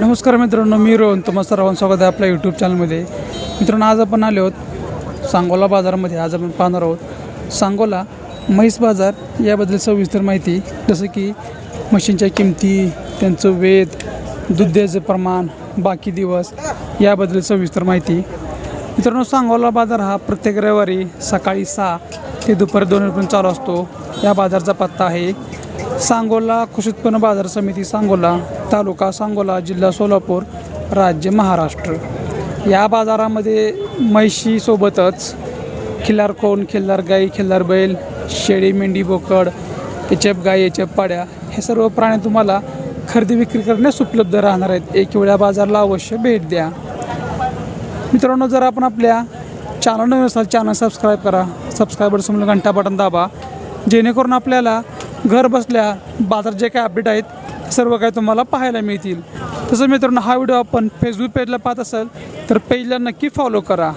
नमस्कार मित्रांनो मी रोहन. तुम्हा सर्वांचं स्वागत आहे आपल्या यूट्यूब चॅनलमध्ये मित्रांनो आज आपण आलो आहोत सांगोला बाजारामध्ये. आज आपण पाहणार आहोत सांगोला म्हैस बाजार याबद्दल सविस्तर माहिती. जसं की म्हशींच्या किमती त्यांचं वेद दुधाचं प्रमाण बाकी दिवस याबद्दल सविस्तर माहिती. मित्रांनो सांगोला बाजार हा प्रत्येक रविवारी सकाळी सहा ते दुपारी दोन वाजेपर्यंत चालू असतो. या बाजारचा पत्ता आहे सांगोला कृषी उत्पन्न बाजार समिती सांगोला तालुका सांगोला जिल्हा सोलापूर राज्य महाराष्ट्र. या बाजारामध्ये म्हैशीसोबतच खिल्लार कोण खिल्लार गाई खिल्लार बैल शेळी मेंढी बोकड एचप गाई एचप पाड्या हे सर्व प्राणी तुम्हाला खरेदी विक्री करण्यास उपलब्ध राहणार आहेत. एक वेळा बाजारला अवश्य भेट द्या. मित्रांनो जर आपण आपल्या चॅनल नवीन असाल चॅनल सबस्क्राईब करा. सबस्क्रायबर समोर घंटा बटन दाबा. जेणेकरून आपल्याला घर बसल्या बाजार जे काही अपडेट आहेत सर्व काही तुम्हाला पाहायला मिळतील. तसं मित्रांनो हा व्हिडिओ आपण फेसबुक पेजला पाहत असाल तर पेजला नक्की फॉलो करा.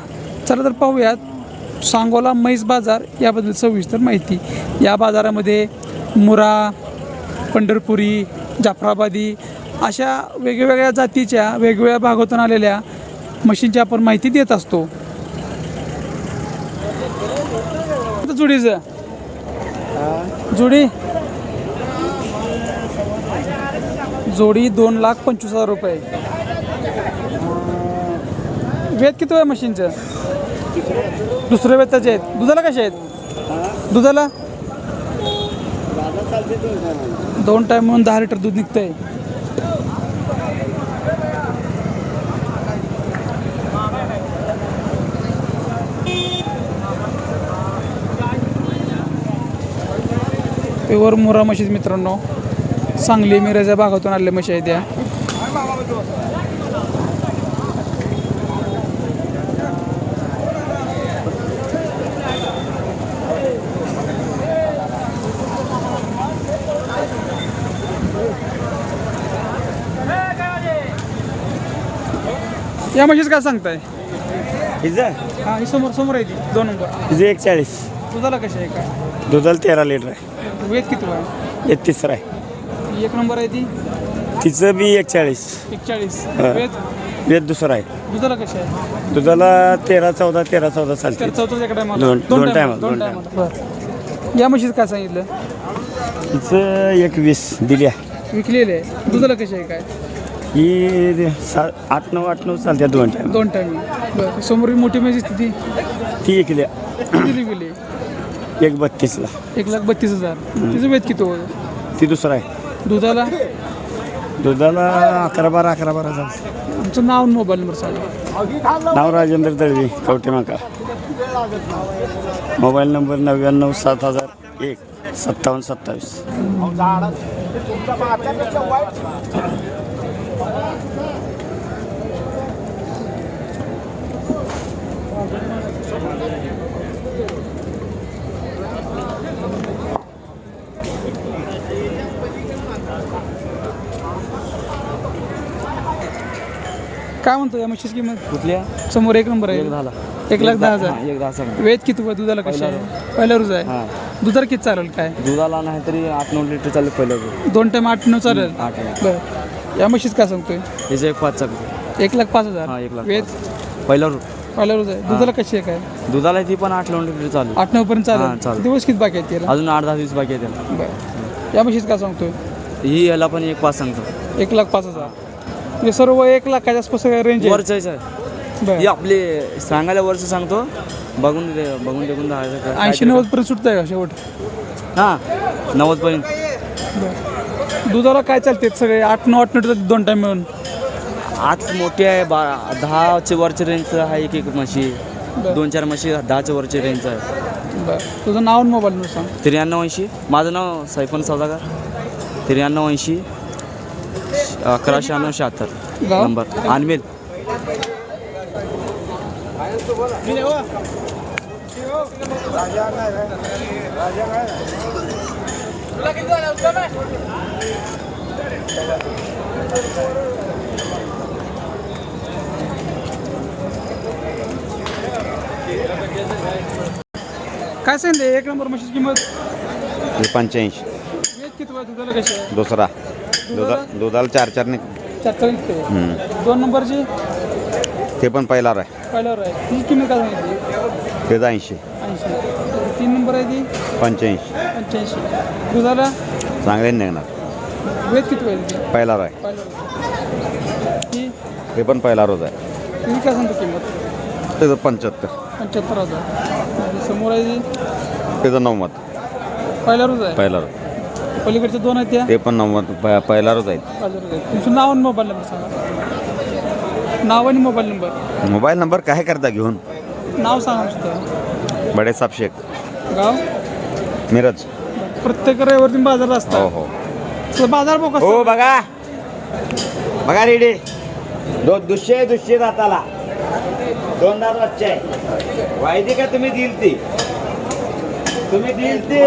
चला तर पाहूयात सांगोला म्हैस बाजार याबद्दल सविस्तर माहिती. या बाजारामध्ये मुरा पंढरपुरी जाफराबादी अशा वेगवेगळ्या जातीच्या वेगवेगळ्या भागातून आलेल्या मशीनची आपण माहिती देत असतो. आता जुडीचं. जोडी. जोडी दोन लाख पंचवीस हजार रुपये. वेत किती आहे मशीनचं? दुसरं वेत त्याचे आहेत. दुधाला कसे आहेत? दुधाला? दोन टाईम म्हणून दहा लिटर दूध निघतंय. प्युअर मुरा आहेत मित्रांनो. सांगली मिराच्या भागातून आलेल्या म्हशी आहेत त्या. या म्हशीच काय सांगताय? हिचं हा ही समोर समोर आहे ती. दोन नंबर. हिचं एक चाळीस दुधाला कशी आहे काय? दुधाला तेरा लिटर आहे. वेद किती आहे? एक तिसरा आहे. एक नंबर आहे ती? तिचं बी एक चाळीस एकचाळीस. हा. वेद? वेद दुसरा आहे. दुधाला कशी आहे? दुधाला तेरा चौदा तेरा चौदा तर चालते एका टायमाला दोन- दोन टायमाला, दोन दोन टायमाला बरं. या म्हशीचं काय सांगितलं? हिचं एक वीस दिली आहे. विकलेले आहे. दुधाला कशी आहे काय? ही सा आठ नऊ आठ नऊ चालते दोन टाइम दोन टाइम बरं. समोर ही मोठी म्हशी ती. ती किती विकली? एक बत्तीसला एक लाख बत्तीस हजार. तिचं वेद किती होतं ती दुसरा आहे. दुधाला? दुधाला अकरा बारा अकरा बारा चालते आमचं नाव आणि मोबाईल नंबर सांगा. नाव राजेंद्र दळवी कवटेमाका मोबाईल नंबर नव्याण्णव सात हजार एक सत्तावन्न सत्तावीस. काय म्हणतो या म्हशीची किंमत? कुठल्या समोर एक नंबर आहे. झाला एक लाख दहा हजार. एक दहा सेकंद वेद किती होतं दुधाला कशी आहे? पहिला रोज. आहे. हां. दुधाला किती चालेल काय? दुधाला नाही तरी आठ नऊ लिटर चालू पहिलं दोन टाइम आठ नऊ चालेल. आठ आहे. बरं. या म्हशीच काय सांगतोय? हिचं एक पाच चालू एक लाख पाच हां हजार एक लाख वेद? पहिलं रू पहिला रोज आहे. दुधाला कशी आहे काय? दुधाला ती पण आठ नऊ लिटर चालू आठ नऊ पर्यंत हां, चालेल. चालेल. दिवस किती बाकी आहेत त्याला? अजून आठ दहा दिवस बाकी आहे त्याला. बरं. या म्हशीच काय सांगतोय? ही याला पण एक पाच सांगतो. एक लाख पाच हजार. म्हणजे सर्व एक लाखाच्या आसपास रेंज आहे वरच आहे बरं. ही आपली सांगायला वरच सांगतो. बघून दे बघून देखून ऐंशी नव्वद पर्यंत सुटतंय का शेवट? हां नव्वद पर्यंत. बरं. दुधाला काय चालते सगळे? आठ नऊ आठ नऊ दोन टाइम मिळून. आठ मोठी आहे बारा दहाचे वरचे रेंजचं आहे एक एक म्हशी. दोन चार म्हशी दहाच्या वरचे रेंजचं आहे. बरं. तुझं नाव आणि मोबाईल नंबर सांग. त्र्याण्णव ऐंशी. माझं नाव सैफन सौदागर. त्र्याण्णव ऐंशी. अकरा शहाण्णव शहात्तर गाव? नंबर. आणमेल काय सांगितलं एक नंबर म्हशीची किंमत? पंच्याऐंशी. वेद किती वय दुधाला कशी आहे? दुसरा. दुधा दुधाला? चार चार नाही चार चार निघते. दोन नंबरची? ते पण पहिला आहे पहिल्यावर आहे ती किंमत काय सांगितली त्याचा ऐंशी. ऐंशी. तीन नंबर आहे ती? पंच्याऐंशी. पंच्याऐंशी. दुधाला? चांगले निघणार. वेद किती पाहिजे ती? पहिला आहे पहिल्यावर ती ते पण पहिला रोज आहे. ती काय सांगतो किंमत? त्याचं पंच्याहत्तर. पंच्याहत्तर हजार. समोर आहे ती? त्याचं नव्वद. रोज आहे. पहिला रोज. पलीकडच्या दोन आहेत त्या? ते पण नव्वद प- पहिला रोज आहेत आहेत. तुमचं नाव आणि मोबाईल नंबर सांगा. नाव आणि मोबाईल नंबर. मोबाईल नंबर काय करता घेऊन? नाव सांगा नुसतं बडेसाब शेख. गाव? मिरज. प्रत्येक रविवार तुम्ही बाजारला हो असता हो. तर बाजार बघ कसं हो बघा. बघा रेडी. दो दुसशे दुसशे दाताला. दोन दात बच्चे आहे. वायदी का तुम्ही दिल ती तुम्ही दिल ती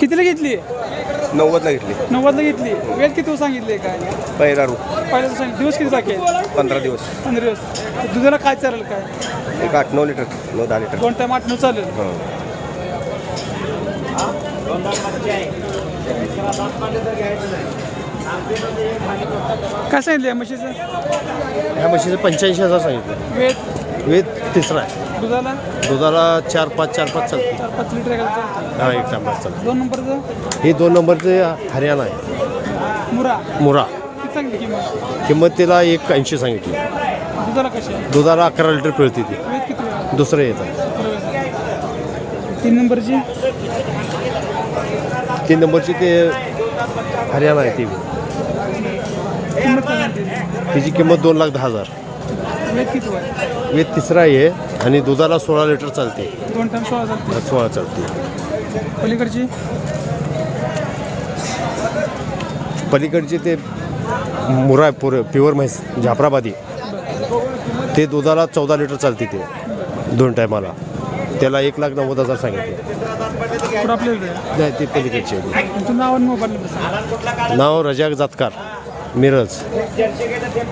कितीला घेतली? नव्वदला घेतली. नव्वदला घेतली. वेळ किती सांगितले काय? पहिला रू. पहिल्या सांगितलं. दिवस किती बाकी आहेत? पंधरा दिवस. पंधरा दिवस. दुधाला काय चालेल काय? एक आठ नऊ लिटर नऊ दहा लिटर. दोन टाइम आठ नऊ चालेल. हो. काय सांगितलं या म्हशीचं? ह्या म्हशीचं पंच्याऐंशी हजार सांगितलं. वेळ? वेद तिसरा आहे. दुधाला? दुधाला चार पाच चार पाच चालते. चार पाच लिटर चालतं? हा एक टायमाला चालते. दोन नंबरचं? हे दोन नंबरचे हरियाणा आहे. मुरा. मुरा. किती सांगितली किंमत? किंमत तिला एक ऐंशी सांगितली. दुधाला कशी आहे? दुधाला अकरा लिटर पिळते ती. वेळ किती वेळ? दुसरं येतं. तीन नंबरची? तीन नंबरची ते हरियाणा आहे ती. किंमत काय सांगितली तिची किंमत दोन लाख दहा हजार. किती वेद तिसरा आहे आणि दुधाला सोळा लिटर चालते. दोन टाइम सोळा चालते. सोळा चालते. पलीकडची? पलीकडचे ते मुरा पुर प्युअर म्हैस जाफराबादी ते दुधाला चौदा लिटर चालते ते दोन टायमाला. त्याला एक लाख नव्वद हजार सांगितले. पुढं. नाही ते पलीकडचे आहे. तुमचं नाव आणि मोबाईल नंबर सांगा. नाव रजाक जातकार. मिरज.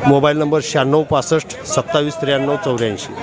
मोबाईल नंबर शहाण्णव पासष्ट सत्तावीस त्र्याण्णव चौऱ्याऐंशी.